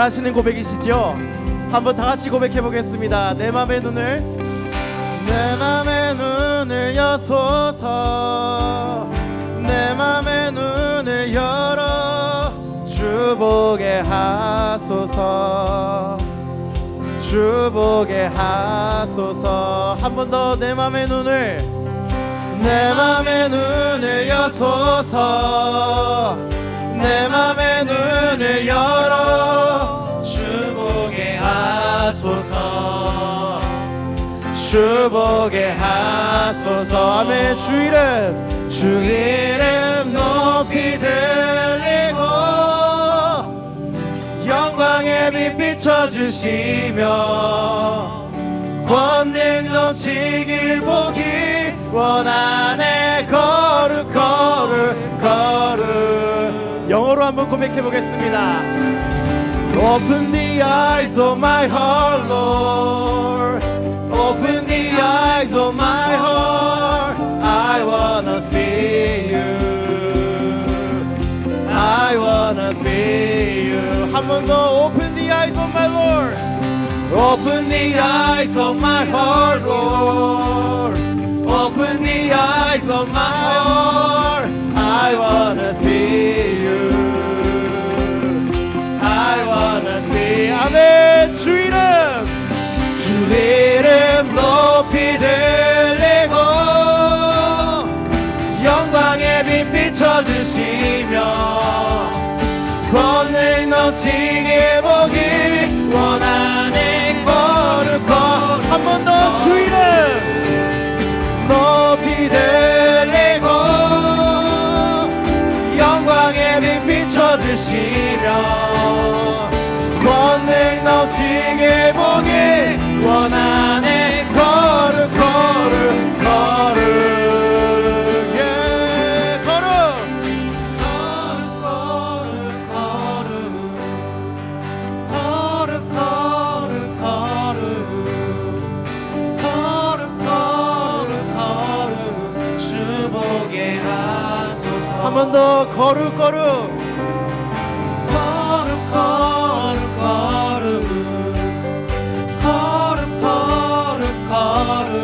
잘하시는 고백이시죠? 한번 다 같이 고백해 보겠습니다. 내 맘의 눈을 내 맘의 눈을 여소서 내 맘의 눈을 열어 주보게 하소서 주보게 하소서 한 번 더 내 맘의 눈을 내 맘의 눈을 여소서 내 맘의 눈을 열어 주 보게 하소서. 아멘. 주 이름 주 이름 높이 들리고 영광의 빛 비춰주시며 권능 넘치길 보기 원하네. 거룩 거룩 거룩 영어로 한번 고백해 보겠습니다. Open the eyes of my heart Lord Open the eyes of my heart I wanna see you I wanna see you 한 번 더 Open the eyes of my Lord Open the eyes of my heart Lord Open the eyes of my heart I wanna see you I wanna see 아멘 주 이름 주 이름 높이 들리고 영광의 빛 비춰주시며 권능 넘치게 보기 번 더 거룩 거룩. 거룩 거룩 거룩. 거룩 거룩 거룩.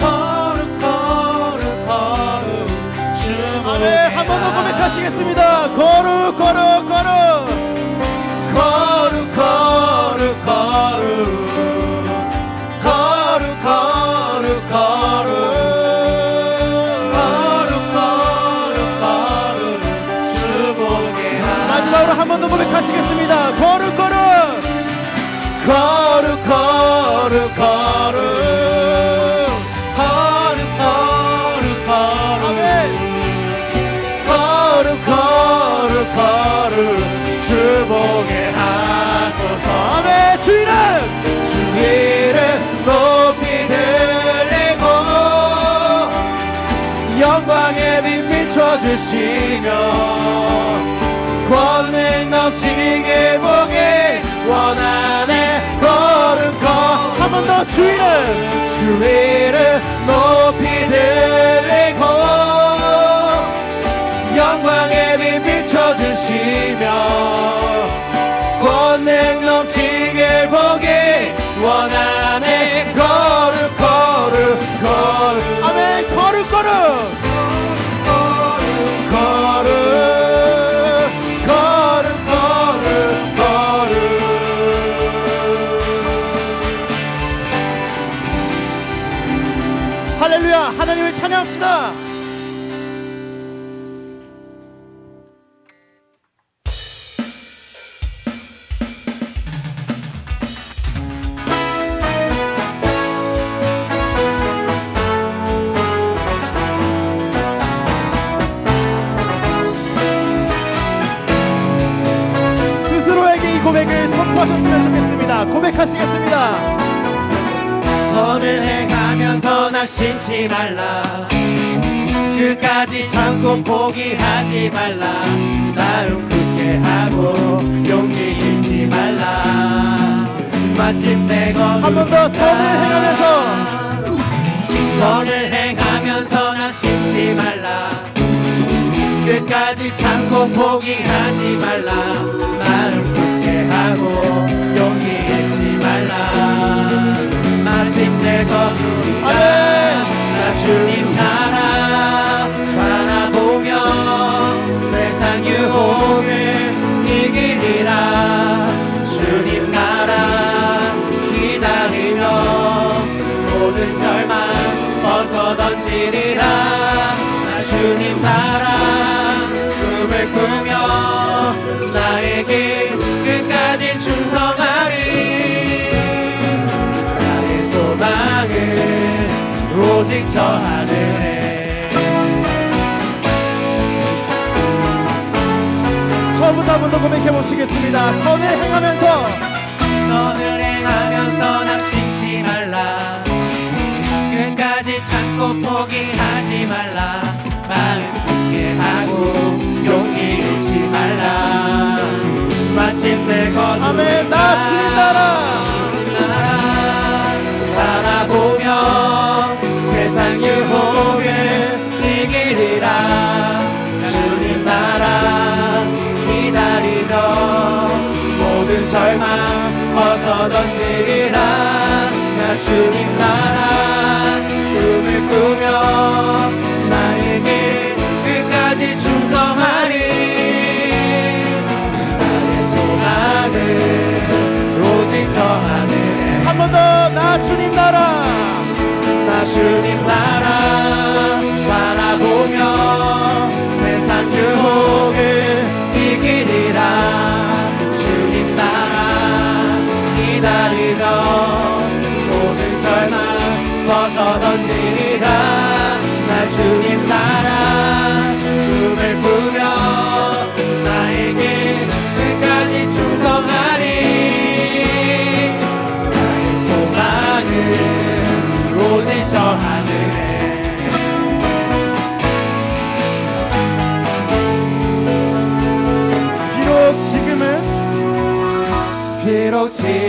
거룩 거룩 거룩. 주보게 아멘. 한번 더 고백하시겠습니다. 거룩 거룩 거룩 마지막으로 한 번 더 고백하시겠습니다. 거룩 거룩! 거룩 거룩 거룩! 거룩 거룩 거룩 아멘! 거룩 거룩 거룩! 주보게 하소서. 아멘! 주 이름 주 이름 높이 들리고 영광의 빛 비춰주시며 권능 넘치게 보게 원하네. 거룩 거한 번 더주 이름 주 이름 높이 들리고 영광의 빛 비춰주시며 찬양합시다 스스로에게 이 고백을 선포하셨으면 좋겠습니다. 고백하시겠습니다. 선을 행하면서 낙심치 말라. 끝까지 참고 포기하지 말라. 나름 굳게 하고 용기 잃지 말라. 마침내 거한 번더 선을 행하면서 선을 행하면서 낙심치 말라. 끝까지 참고 포기하지 말라 나를 포기하고 용기 잃지 말라 마침내 거두리라 나 주님 나 유혹을 이기리라. 주님 나라 기다리며 모든 절망 벗어 던지리라. 나 주님 나라 꿈을 꾸며 나에게 끝까지 충성하리. 나의 소망은 오직 저 하늘 한번 더 고백해 보시겠습니다. 선을 행하면서 선을 행하면서 낙심치 말라 끝까지 참고 포기하지 말라 마음 굳게 하고 용기 잃지 말라 마침내 거두리라 아멘. 나 주님 나라. 벗어 던지리라 나 주님 나라 꿈을 꾸며 나에게 끝까지 충성하리. 나의 소망은 오직 저 하늘에 한 번 더 나 주님 나라. 나 주님 나라 바라보며 세상 유혹을 이기리 기다리며 모든 절망 벗어 던지리라. 나 주님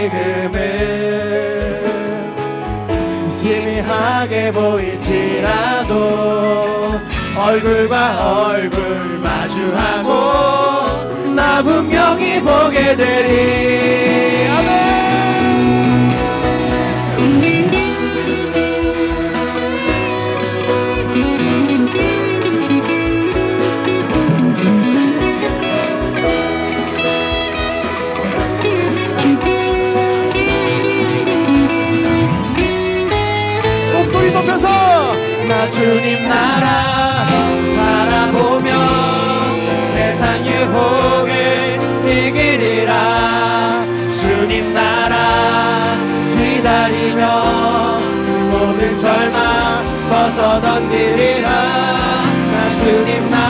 지금은 희미하게 보일지라도 얼굴과 얼굴 마주하고 나 분명히 보게 되리 주님 나라 바라보며 세상 유혹을 이기리라. 주님 나라 기다리며 모든 절망 벗어 던지리라. 나 주님 나라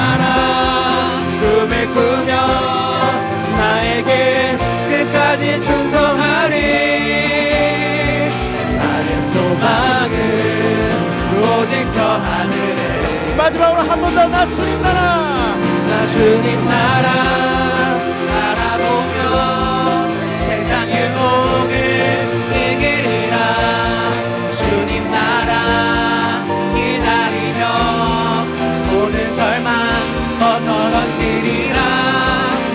마지막으로 한 번 더 나 주님 나라. 나 주님 나라 바라보며 세상 유혹을 이기리라. 주님 나라 기다리며 모든 절망 벗어 던지리라.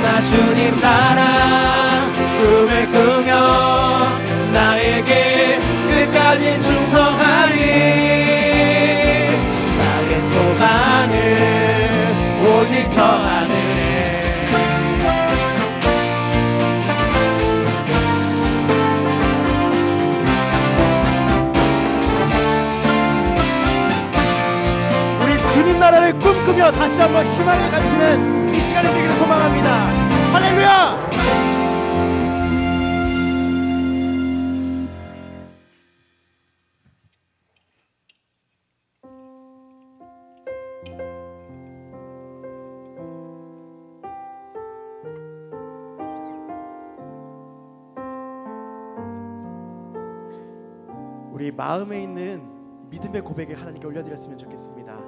나 주님 나라 꿈을 꾸며 나에게 끝까지 충 저 우리 주님 나라를 꿈꾸며 다시 한번 희망을 가지시는 이 시간이 되기를 소망합니다. 할렐루야 우리 마음에 있는 믿음의 고백을 하나님께 올려드렸으면 좋겠습니다.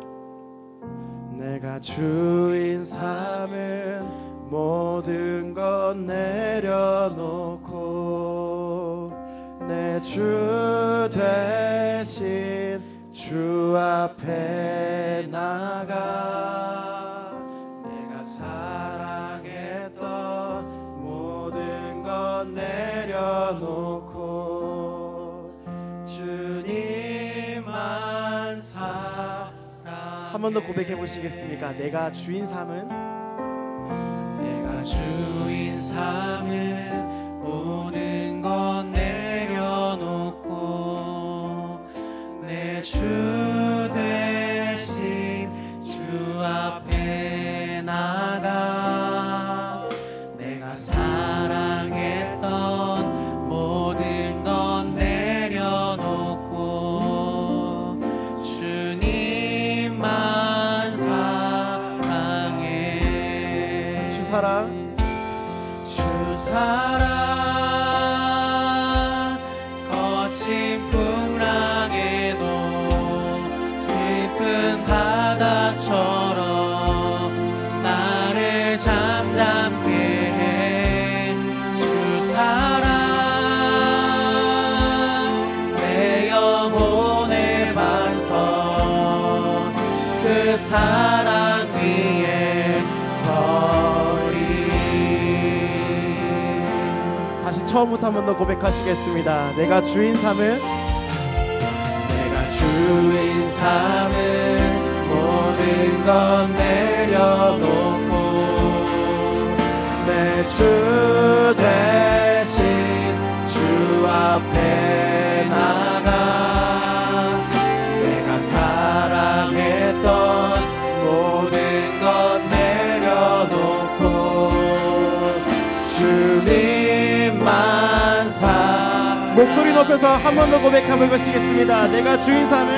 내가 주인 삼은 모든 것 내려놓고 내 주 대신 주 앞에 나가 한 번 더 고백해 보시겠습니까? 내가 주인 삼은 내가 주인 삼은 오늘 الأخرى 처음부터 한 번 더 고백하시겠습니다. 내가 주인 삶을 내가 주인 삶을 모든 건 내려놓고 내 주 대신 주 앞에 목소리 높여서 한 번 더 고백 한번 보시겠습니다. 내가 주인 삼을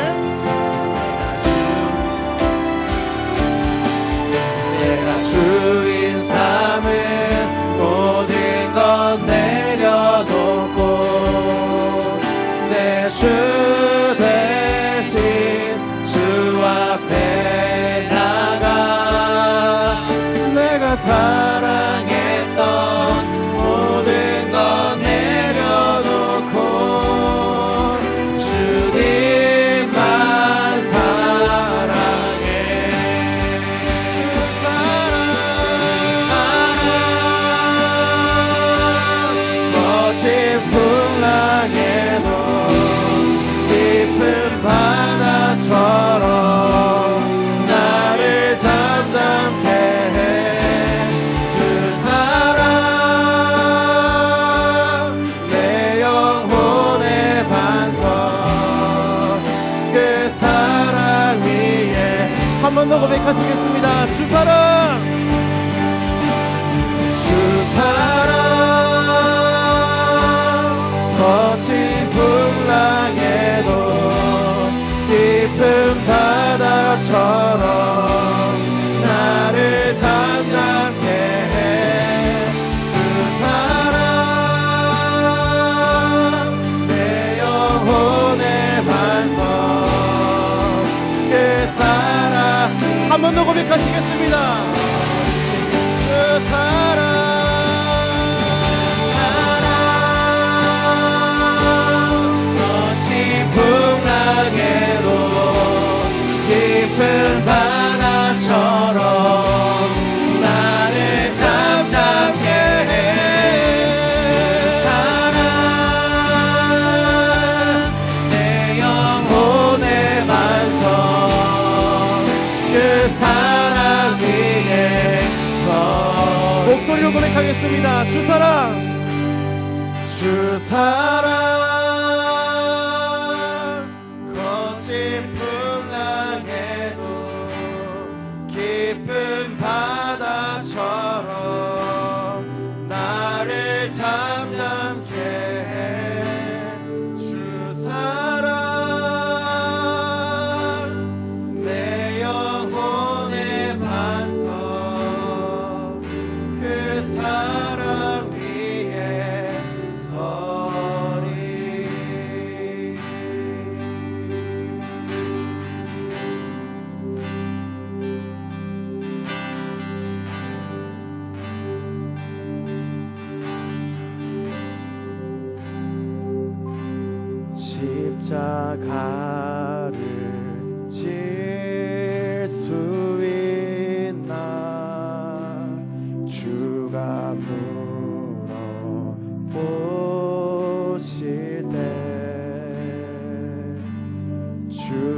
찬양하겠습니다. 주사랑 주사랑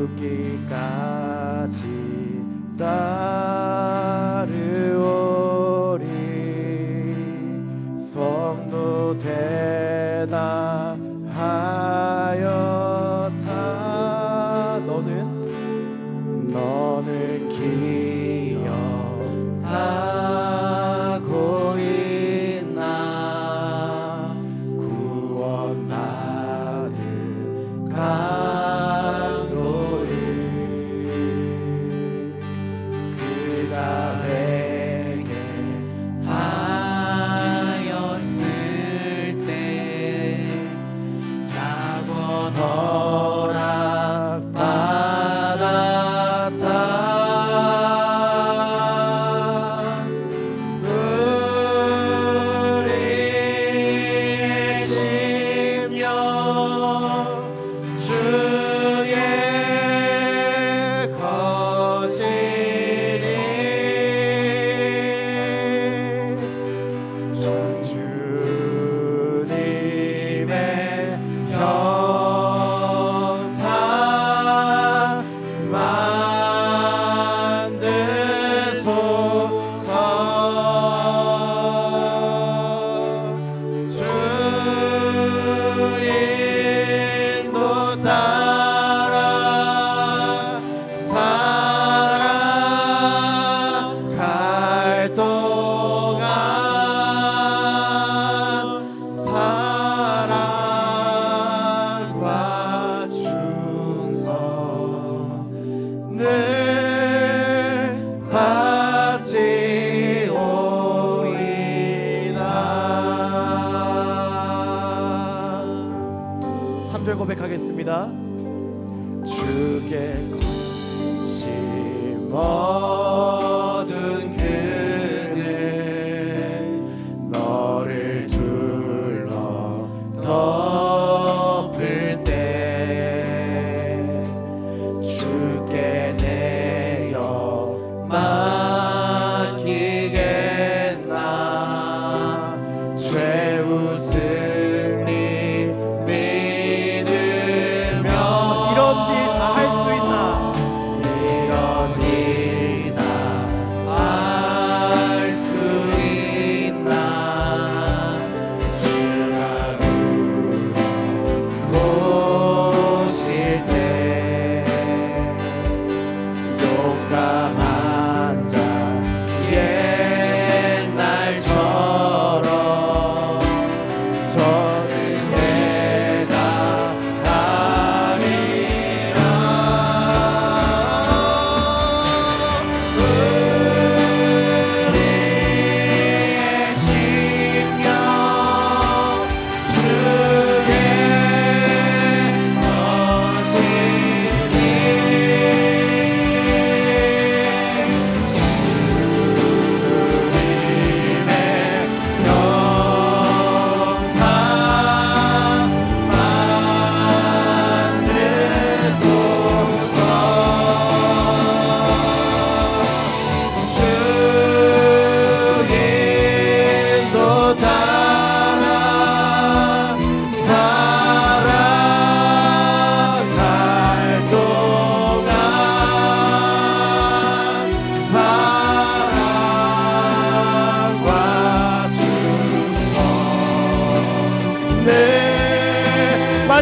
죽기까지 따르오리. 성도 대답 절 고백하겠습니다. 주께 관심 없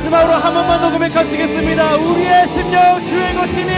마지막으로 한 번만 더 고백하시겠습니다. 우리의 심령 주의 것이니.